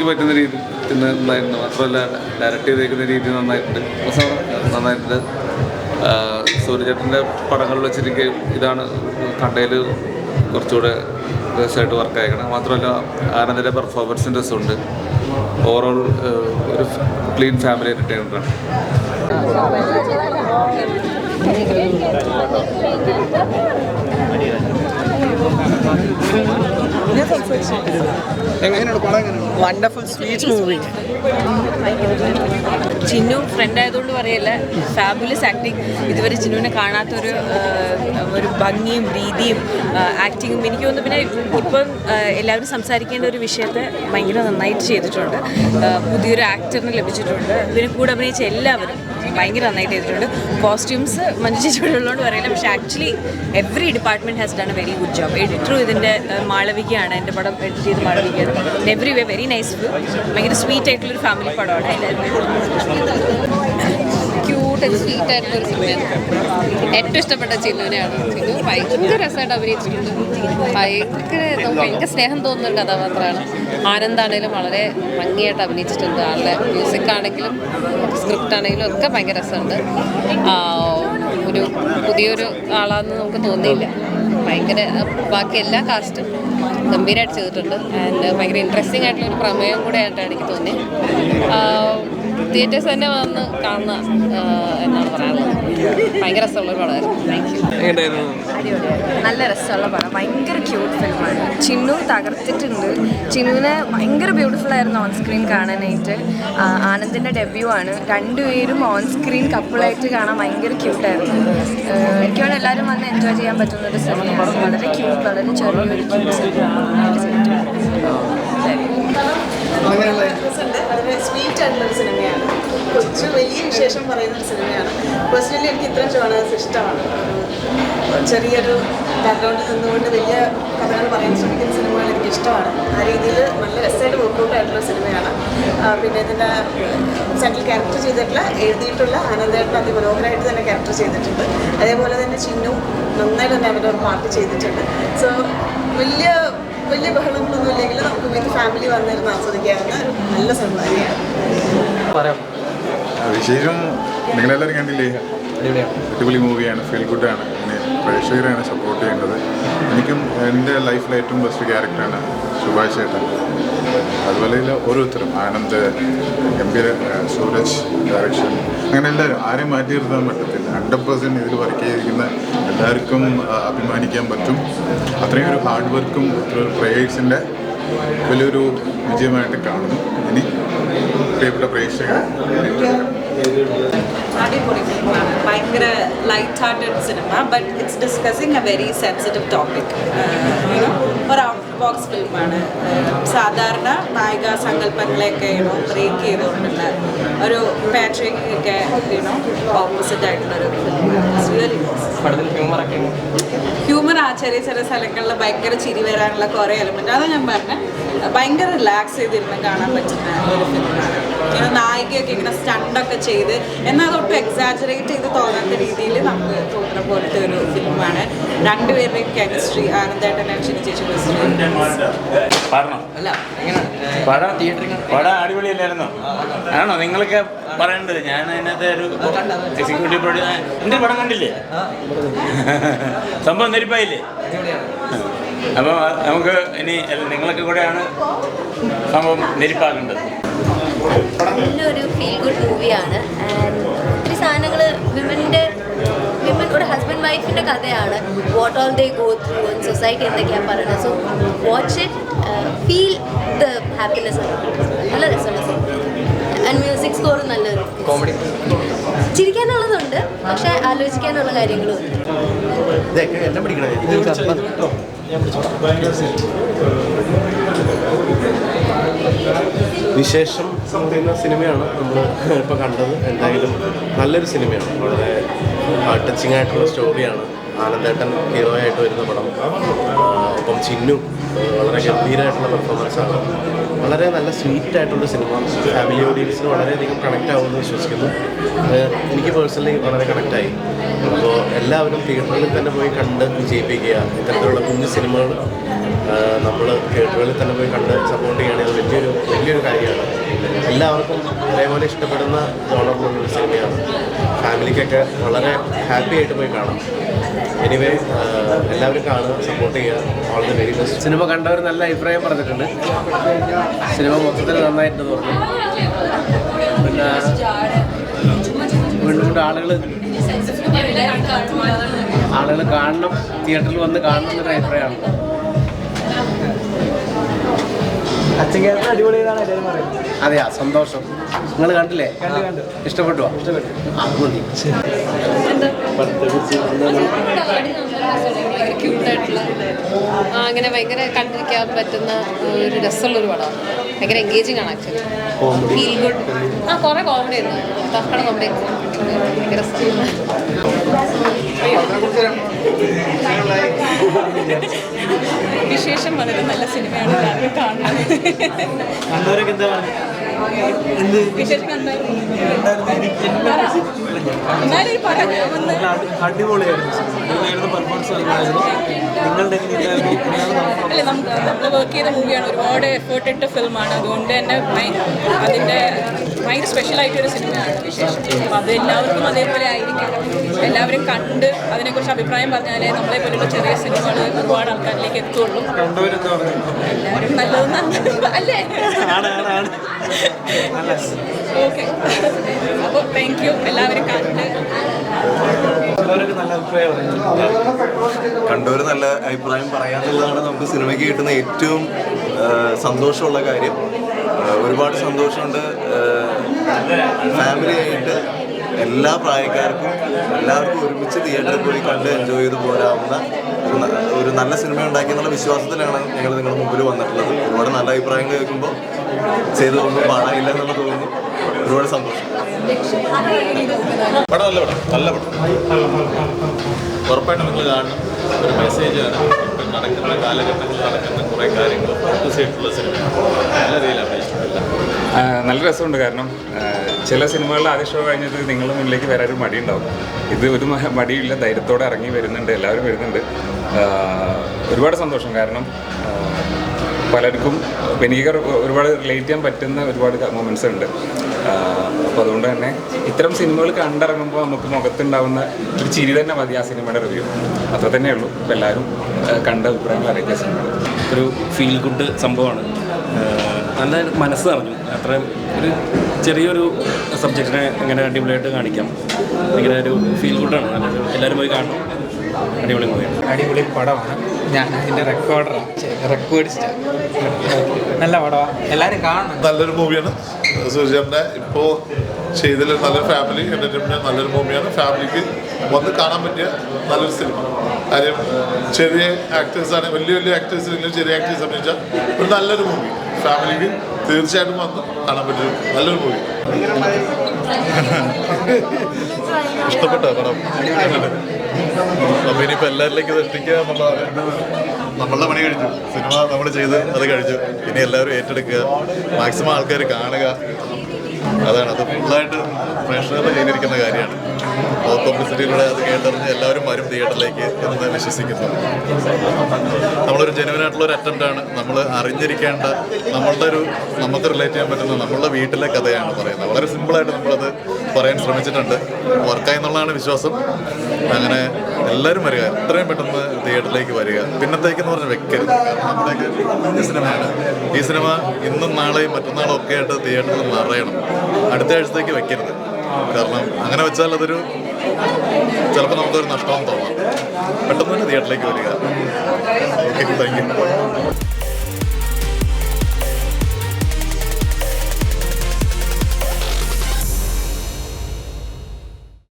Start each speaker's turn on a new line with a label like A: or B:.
A: ഫാമിലിക്ക് പറ്റുന്ന രീതി നന്നായിരുന്നു മാത്രമല്ല ഡയറക്റ്റ് ചെയ്തേക്കുന്ന രീതി നന്നായിട്ടുണ്ട്. നന്നായിട്ടുണ്ട്. സൂര്യചേട്ടന്റെ പടങ്ങളിൽ വെച്ചിരിക്കെ ഇതാണ് കണ്ടതിൽ കുറച്ചുകൂടെ രസമായിട്ട് വർക്ക് ആയിരിക്കണം മാത്രമല്ല ആനന്ദിന്റെ പെർഫോമൻസിന്റെ രസമുണ്ട്. ഓവറോൾ ഒരു ക്ലീൻ ഫാമിലി എന്റർടൈനറാണ്
B: എങ്ങനെയാണ് പടം എങ്ങനെയാണ്? Wonderful sweet movie
C: Chinnu friend ആയതുകൊണ്ട് പറയല്ല. ഫാബുലസ് ആക്ടിങ് ഇതുവരെ ചിന്നുവിനെ കാണാത്തൊരു ഒരു ഭംഗിയും രീതിയും ആക്ടിങ്ങും എനിക്ക് തോന്നുന്നു പിന്നെ ഇപ്പം എല്ലാവരും സംസാരിക്കേണ്ട ഒരു വിഷയത്തെ ഭയങ്കര നന്നായിട്ട് ചെയ്തിട്ടുണ്ട്. പുതിയൊരു ആക്ടറിന് ലഭിച്ചിട്ടുണ്ട്. പിന്നെ കൂടെ അഭിനയിച്ച എല്ലാവരും ഭയങ്കര നന്നായിട്ട് ചെയ്തിട്ടുണ്ട്. കോസ്റ്റ്യൂംസ് മഞ്ജു ചേച്ചിയോട് ഉള്ളതുകൊണ്ട് പറയില്ല. പക്ഷെ actually every department has done a very good job എഡിറ്ററും ഇതിന്റെ മാളവികയാണ്. എന്റെ പടം എഡിറ്റ് ചെയ്ത് മാളവികയാണ്. എവറി വേ വെരി നൈസ് ഭയങ്കര സ്വീറ്റ് ആയിട്ടുള്ളൊരു ഫാമിലി പടമാണ്. എല്ലാവരും
D: ക്യൂട്ട് ആൻഡ് സ്വീറ്റ് ആയിട്ടുള്ള ഒരു സിനിമയാണ് ഏറ്റവും ഇഷ്ടപ്പെട്ട ചിന്നുവിനെയാണ് ചിന്നു. ഭയങ്കര രസമായിട്ട് അഭിനയിച്ചിട്ടുണ്ട് ഭയങ്കര ഭയങ്കര സ്നേഹം തോന്നുന്ന കഥാപാത്രമാണ്. ആനന്ദാണേലും വളരെ ഭംഗിയായിട്ട് അഭിനയിച്ചിട്ടുണ്ട്. ആളുടെ മ്യൂസിക് ആണെങ്കിലും സ്ക്രിപ്റ്റ് ആണെങ്കിലും ഒക്കെ ഭയങ്കര രസമുണ്ട്. ഒരു പുതിയൊരു ആളാണെന്ന് നമുക്ക് തോന്നിയില്ല. ഭയങ്കര ബാക്കി എല്ലാ കാസ്റ്റും ഗംഭീരമായിട്ട് ചെയ്തിട്ടുണ്ട്. ആൻഡ് ഭയങ്കര ഇൻട്രസ്റ്റിംഗ് ആയിട്ടുള്ള ഒരു പ്രമേയം കൂടെ ആയിട്ടാണ് എനിക്ക് തോന്നിയത്. തിയേറ്റേഴ്സ് തന്നെ വന്ന് കാണുന്ന എന്നാണ് പറയാനുള്ളത്. ഭയങ്കര രസമുള്ള പടമായിരുന്നു.
C: നല്ല രസമുള്ള പടം. ഭയങ്കര ക്യൂട്ട് ഫിലിമാണ് ചിന്നു തകർത്തിട്ടുണ്ട്. ചിന്നുവിനെ ഭയങ്കര ബ്യൂട്ടിഫുൾ ആയിരുന്നു ഓൺ സ്ക്രീൻ കാണാനായിട്ട്. ആനന്ദിന്റെ ഡെബ്യൂ ആണ്. രണ്ടുപേരും ഓൺ സ്ക്രീൻ കപ്പിളായിട്ട് കാണാൻ ഭയങ്കര ക്യൂട്ടായിരുന്നു എനിക്കാണ് എല്ലാവരും വന്ന് എൻജോയ് ചെയ്യാൻ പറ്റുന്ന ഒരു സിനിമയാണ് വളരെ ക്യൂട്ട് വളരെ ചെറിയൊരു ക്യൂട്ട്
E: ഉണ്ട് വളരെ സ്വീറ്റ് ആയിട്ടുള്ള ഒരു സിനിമയാണ്. കൊച്ചു വലിയ വിശേഷം പറയുന്ന ഒരു സിനിമയാണ്. പേഴ്സണലി എനിക്ക് ഇത്രയും ജോണേഴ്സ് ഇഷ്ടമാണ്. ചെറിയൊരു ബാക്ക്ഗ്രൗണ്ടിൽ നിന്നുകൊണ്ട് വലിയ കഥകൾ പറയാൻ ശ്രമിക്കുന്ന സിനിമകൾ എനിക്ക് ഇഷ്ടമാണ്. ആ രീതിയിൽ നല്ല രസമായിട്ട് വർക്കൗട്ട് ആയിട്ടുള്ള സിനിമയാണ്. പിന്നെ ഇതിന്റെ സെൻട്രൽ ക്യാരക്ടർ ചെയ്തിട്ടുള്ള എഴുതിയിട്ടുള്ള ആനന്ദേട്ടൻ അതിമനോഹരമായിട്ട് തന്നെ ക്യാരക്ടർ ചെയ്തിട്ടുണ്ട്. അതേപോലെ തന്നെ ചിന്നു നന്നായിട്ട് തന്നെ അവരുടെ പാർട്ട് ചെയ്തിട്ടുണ്ട്. സോ വലിയ വലിയ ബഹളങ്ങളൊന്നും ഇല്ലെങ്കിൽ നമുക്ക് വിത്ത് ഫാമിലി വന്നിരുന്ന് ആസ്വദിക്കാവുന്ന ഒരു നല്ല സിനിമ തന്നെയാണ്
F: വിശേഷം നിങ്ങളെല്ലാവരും കണ്ടില്ലേ? അടിപൊളി മൂവിയാണ് ഫീൽ ഗുഡാണ് പിന്നെ പ്രേക്ഷകരാണ് സപ്പോർട്ട് ചെയ്യേണ്ടത്. എനിക്കും എന്റെ ലൈഫിലെ ഏറ്റവും ബെസ്റ്റ് ക്യാരക്ടറാണ് സുഭാഷ് ചേട്ടൻ. അതുപോലെ ഓരോരുത്തരും Anand M P Sooraj direction അങ്ങനെ എല്ലാവരും ആരെയും മാറ്റി നിർത്താൻ പറ്റത്തില്ല. ഹൺഡ്രഡ് പെർസെന്റ് ഇതിൽ വർക്ക് ചെയ്തിരിക്കുന്ന എല്ലാവർക്കും അഭിമാനിക്കാൻ പറ്റും. അത്രയും ഒരു ഹാർഡ് വർക്കും ഒരു പ്രേയേഴ്സിന്റെ വലിയൊരു വിജയമായിട്ട് കാണുന്നു. ഇനി പ്രിയപ്പെട്ട പ്രേക്ഷകർ
E: ഭയങ്കര light hearted cinema but it's discussing a very sensitive topic ഒരാൾ ബോക്സ് ഫിലിമാണ്. സാധാരണ നായിക സങ്കല്പങ്ങളെയൊക്കെ യുനോ ബ്രേക്ക് ചെയ്തുകൊണ്ടുള്ള ഒരു പാട്രിയൊക്കെ യുനോ ഓപ്പോസിറ്റ് ആയിട്ടുള്ള ഒരു ഫിലിമാണ് ഹ്യൂമർ ആ ചെറിയ ചെറിയ സ്ഥലങ്ങളിൽ ഭയങ്കര ചിരി വരാനുള്ള കുറേ എലമെന്റ് അതാ ഞാൻ പറഞ്ഞത് ഭയങ്കര റിലാക്സ് ചെയ്തിരുന്ന് കാണാൻ പറ്റുന്ന ഒരു ഫിലിമാണ്. ഇങ്ങനെ നായികയൊക്കെ ഇങ്ങനെ സ്റ്റണ്ടൊക്കെ ചെയ്ത് എന്നാൽ അതൊട്ടും എക്സാജറേറ്റ് ചെയ്ത് തോന്നാത്ത രീതിയിൽ നമുക്ക് തോന്നുന്ന പോലത്തെ ഒരു ഫിലിമാണ്. രണ്ടുപേരുടെയും കെമിസ്ട്രി ആനന്ദേട്ടൻ ഷിനി ചേച്ചി
G: പടം പടം അടിപൊളിയല്ലായിരുന്നോ? ആണോ? നിങ്ങളൊക്കെ പറയേണ്ടത്. ഞാൻ അതിനകത്ത് ഒരു എക്സിക്യൂട്ടീവ് പ്രൊഡ്യൂസർ എന്റെ പടം കണ്ടില്ലേ? സംഭവം നെരിപ്പായില്ലേ? അപ്പൊ നമുക്ക് ഇനി നിങ്ങളൊക്കെ കൂടെയാണ് സംഭവം നെരിപ്പാക്കേണ്ടത്
D: നല്ലൊരു ഫീൽ ഗുഡ് മൂവിയാണ് ആൻഡ് ഒത്തിരി സാധനങ്ങൾ വിമന്റെ വിമൻ ഒരു ഹസ്ബൻഡ് വൈഫിന്റെ കഥയാണ്. What all they go through in society എന്തൊക്കെയാണ് പറയുന്നത്. So watch it feel the happiness നല്ല രസമുള്ള സിനിമ ആൻഡ് മ്യൂസിക് സ്കോർ നല്ലൊരു കോമഡി ചിരിക്കാനുള്ളതുണ്ട്. പക്ഷേ ആലോചിക്കാനുള്ള കാര്യങ്ങളും ഉണ്ട്.
H: വിശേഷം എന്ന സിനിമയാണ് നമ്മൾ ഇപ്പോൾ കണ്ടത്. എന്തായാലും നല്ലൊരു സിനിമയാണ്. വളരെ ടച്ചിങ് ആയിട്ടുള്ള സ്റ്റോറിയാണ് ആനന്ദേട്ടൻ ഹീറോ ആയിട്ട് വരുന്ന പടം. ഒപ്പം ചിന്നു വളരെ ഗംഭീരമായിട്ടുള്ള പെർഫോമൻസാണ് വളരെ നല്ല സ്വീറ്റ് ആയിട്ടുള്ള സിനിമ ഫാമിലി ഓഡിയൻസിന് വളരെയധികം കണക്റ്റ് ആവുമെന്ന് വിശ്വസിക്കുന്നു. എനിക്ക് പേഴ്സണലി വളരെ കണക്റ്റായി അപ്പോൾ എല്ലാവരും തിയേറ്ററിൽ തന്നെ പോയി കണ്ട് വിജയിപ്പിക്കുക ഇത്തരത്തിലുള്ള കുഞ്ഞു സിനിമകൾ നമ്മൾ കേട്ടുകളിൽ തന്നെ പോയി കണ്ട് സപ്പോർട്ട് ചെയ്യുകയാണെങ്കിൽ വലിയൊരു വലിയൊരു കാര്യമാണ്. എല്ലാവർക്കും ഒരേപോലെ ഇഷ്ടപ്പെടുന്ന ജോണറിലുള്ളൊരു സിനിമയാണ് ഫാമിലിക്കൊക്കെ വളരെ ഹാപ്പി ആയിട്ട് പോയി കാണാം. എനിവേ എല്ലാവരും കാണുക സപ്പോർട്ട് ചെയ്യുക. All the very best
I: cinema കണ്ടവർ നല്ല അഭിപ്രായം പറഞ്ഞിട്ടുണ്ട്. സിനിമ മൊത്തത്തിൽ നന്നായിട്ട് തോന്നി പിന്നെ വീണ്ടും വീണ്ടും ആളുകൾ ആളുകൾ കാണണം തിയേറ്ററിൽ വന്ന് കാണണം എന്നൊരു അഭിപ്രായമാണ്.
J: അച്ഛൻ ക്യാരക്ടർ അടിപൊളിയാണ് എല്ലാവരും പറയുന്നത്
I: അതെയാ സന്തോഷം. നിങ്ങൾ കണ്ടില്ലേ? ഇഷ്ടപ്പെട്ടോ.
D: അങ്ങനെ ഭയങ്കര കണ്ടിരിക്കാൻ പറ്റുന്ന ഒരു രസമുള്ള ഒരു പടമാണ്. ഭയങ്കര എൻഗേജിങ് ആണ് ആക്ച്വലി ഫീൽ ഗുഡ് ആ കുറേ കോമഡി ആയിരുന്നു തക്കട കോമഡി ഭയങ്കര രസമാണ്.
C: വിശേഷം വളരെ നല്ല സിനിമയാണ് എല്ലാവരും
J: കാണുന്നത്.
C: അല്ല നമ്മൾ വർക്ക് ചെയ്ത മൂവിയാണ് ഒരുപാട് എഫേർട്ട് ഇട്ട ഫിലിമാണ് അതുകൊണ്ട് തന്നെ അതിന്റെ ഭയങ്കര സ്പെഷ്യലായിട്ടൊരു സിനിമയാണ്. വിശേഷം അപ്പോൾ അത് എല്ലാവർക്കും അതേപോലെ ആയിരിക്കും. എല്ലാവരും കണ്ട് അതിനെക്കുറിച്ച് അഭിപ്രായം പറഞ്ഞാലേ നമ്മളെ പോലുള്ള ചെറിയ സിനിമകൾ ഒരുപാട് ആൾക്കാരിലേക്ക് എത്തുള്ളൂ. എല്ലാവരും നല്ലതെന്നാണ് അല്ലേ? ഓക്കെ അപ്പോൾ താങ്ക് യു എല്ലാവരും കണ്ട്.
J: കണ്ടവരൊക്കെ നല്ല അഭിപ്രായം പറയാനുള്ളതാണ്
K: കണ്ടവർ നല്ല അഭിപ്രായം പറയാന്നുള്ളതാണ് നമുക്ക് സിനിമയ്ക്ക് കിട്ടുന്ന ഏറ്റവും സന്തോഷമുള്ള കാര്യം. ഒരുപാട് സന്തോഷമുണ്ട്. ഫാമിലി ആയിട്ട് എല്ലാ പ്രായക്കാർക്കും എല്ലാവർക്കും ഒരുമിച്ച് തിയേറ്ററിൽ പോയി കണ്ട് എൻജോയ് ചെയ്ത് പോരാവുന്ന ഒരു നല്ല സിനിമ ഉണ്ടാക്കി എന്നുള്ള വിശ്വാസത്തിലാണ് ഞങ്ങൾ നിങ്ങളുടെ മുമ്പിൽ വന്നിട്ടുള്ളത്. ഒരുപാട് നല്ല അഭിപ്രായങ്ങൾ കേൾക്കുമ്പോൾ ചെയ്തതൊന്നും പാടാനില്ല എന്നുള്ള തോന്നുന്നു. ഒരുപാട് സന്തോഷം.
L: നല്ല പടം നല്ല പടം. ഉറപ്പായിട്ടും നിങ്ങൾ കാണണം. ഒരു മെസ്സേജ് നടക്കുന്നത് നടക്കുന്ന കാലഘട്ടങ്ങളിൽ നടക്കുന്ന കുറേ കാര്യങ്ങൾ ഫോക്കസ് നല്ല രീതിയിൽ
M: നല്ല രസമുണ്ട് കാരണം ചില സിനിമകളിൽ ആദ്യ ഷോ കഴിഞ്ഞത് നിങ്ങളുടെ മുന്നിലേക്ക് വരാൻ ഒരു മടിയുണ്ടാവും. ഇത് ഒരു മടിയില്ല ധൈര്യത്തോടെ ഇറങ്ങി വരുന്നുണ്ട് എല്ലാവരും വരുന്നുണ്ട്. ഒരുപാട് സന്തോഷം. കാരണം പലർക്കും എനിക്ക് ഒരുപാട് റിലേറ്റ് ചെയ്യാൻ പറ്റുന്ന ഒരുപാട് മൊമെന്റ്സ് ഉണ്ട്. അപ്പോൾ അതുകൊണ്ട് തന്നെ ഇത്തരം സിനിമകൾ കണ്ടിറങ്ങുമ്പോൾ നമുക്ക് മുഖത്തുണ്ടാവുന്ന ഒരു ചിരി തന്നെ മതി ആ സിനിമയുടെ റിവ്യൂ അത്ര തന്നെയുള്ളൂ അപ്പോൾ എല്ലാവരും കണ്ട അഭിപ്രായങ്ങൾ അറിയിക്കുക സിനിമ
N: ഒരു ഫീൽ ഗുഡ് സംഭവമാണ്. നല്ല മനസ്സ് നിറഞ്ഞു. അത്രയും ഒരു ചെറിയൊരു സബ്ജക്റ്റിനെ ഇങ്ങനെ അടിപൊളിയായിട്ട് കാണിക്കാം. ഇങ്ങനെ ഒരു ഫീൽ ഗുഡാണ് എല്ലാവരും പോയി കാണണം. അടിപൊളി മൂവിയാണ്
J: അടിപൊളി പടമാണ്. ഞാൻ അതിന്റെ റെക്കോർഡറാണ് റെക്കോർഡിസ്റ്റ് നല്ല പടമാണ് എല്ലാവരും കാണണം.
L: നല്ലൊരു മൂവിയാണ് സൂര്ജന്റെ ഇപ്പോൾ ചെയ്തതിൽ നല്ല ഫാമിലി എന്റർടൈൻമെന്റ് നല്ലൊരു മൂവിയാണ് ഫാമിലിക്ക് വന്ന് കാണാൻ പറ്റിയ നല്ലൊരു സിനിമ കാര്യം ചെറിയ ആക്ടേഴ്സാണ് വലിയ വലിയ ആക്ടേഴ്സ് ഇല്ലെങ്കിൽ ചെറിയ ആക്ടേഴ്സ് അഭിനയിച്ച ഒരു നല്ലൊരു മൂവി ഫാമിലിക്ക് തീർച്ചയായിട്ടും വന്ന് കാണാൻ പറ്റും നല്ലൊരു മൂവി ഇഷ്ടപ്പെട്ട പടം? അപ്പൊ ഇനിയിപ്പോ എല്ലാവരിലേക്കും ഇത് എത്തിക്കുക എന്നുള്ള നമ്മളുടെ പണി കഴിച്ചു സിനിമ നമ്മൾ ചെയ്ത് അത് കഴിച്ചു ഇനി എല്ലാവരും ഏറ്റെടുക്കുക. മാക്സിമം ആൾക്കാർ കാണുക. അതാണ്. അത് ഫുള്ളായിട്ട് പ്രേക്ഷകരുടെ കയ്യിലിരിക്കുന്ന കാര്യമാണ്. പബ്ലിസിറ്റിയിലൂടെ അത് കേട്ടറിഞ്ഞ് എല്ലാവരും വരും തിയേറ്ററിലേക്ക് എന്ന് വിശ്വസിക്കുന്നു. നമ്മളൊരു ജനുവനായിട്ടുള്ള ഒരു അറ്റംപ്റ്റാണ് നമ്മൾ അറിഞ്ഞിരിക്കേണ്ട നമ്മളുടെ ഒരു നമുക്ക് റിലേറ്റ് ചെയ്യാൻ പറ്റുന്ന നമ്മളുടെ വീട്ടിലെ കഥയാണ് പറയുന്നത്. വളരെ സിമ്പിളായിട്ട് നമ്മളത് പറയാൻ ശ്രമിച്ചിട്ടുണ്ട്. വർക്കായി എന്നുള്ളതാണ് വിശ്വാസം. അങ്ങനെ എല്ലാവരും വരിക. എത്രയും പെട്ടെന്ന് തിയേറ്ററിലേക്ക് വരിക. പിന്നത്തേക്കെന്ന് പറഞ്ഞാൽ വെക്കരുത് നമ്മുടെയൊക്കെ ഈ സിനിമയാണ്. ഈ സിനിമ ഇന്നും നാളെയും മറ്റന്നാളും ഒക്കെ ആയിട്ട് തിയേറ്ററിൽ നിറയണം. അടുത്ത ആഴ്ചത്തേക്ക് വെക്കരുത്. കാരണം അങ്ങനെ വെച്ചാൽ അതൊരു ചിലപ്പോൾ നമുക്കൊരു നഷ്ടം തോന്നാം. പെട്ടെന്ന് തന്നെ തിയേറ്ററിലേക്ക് വരിക. Okay thank you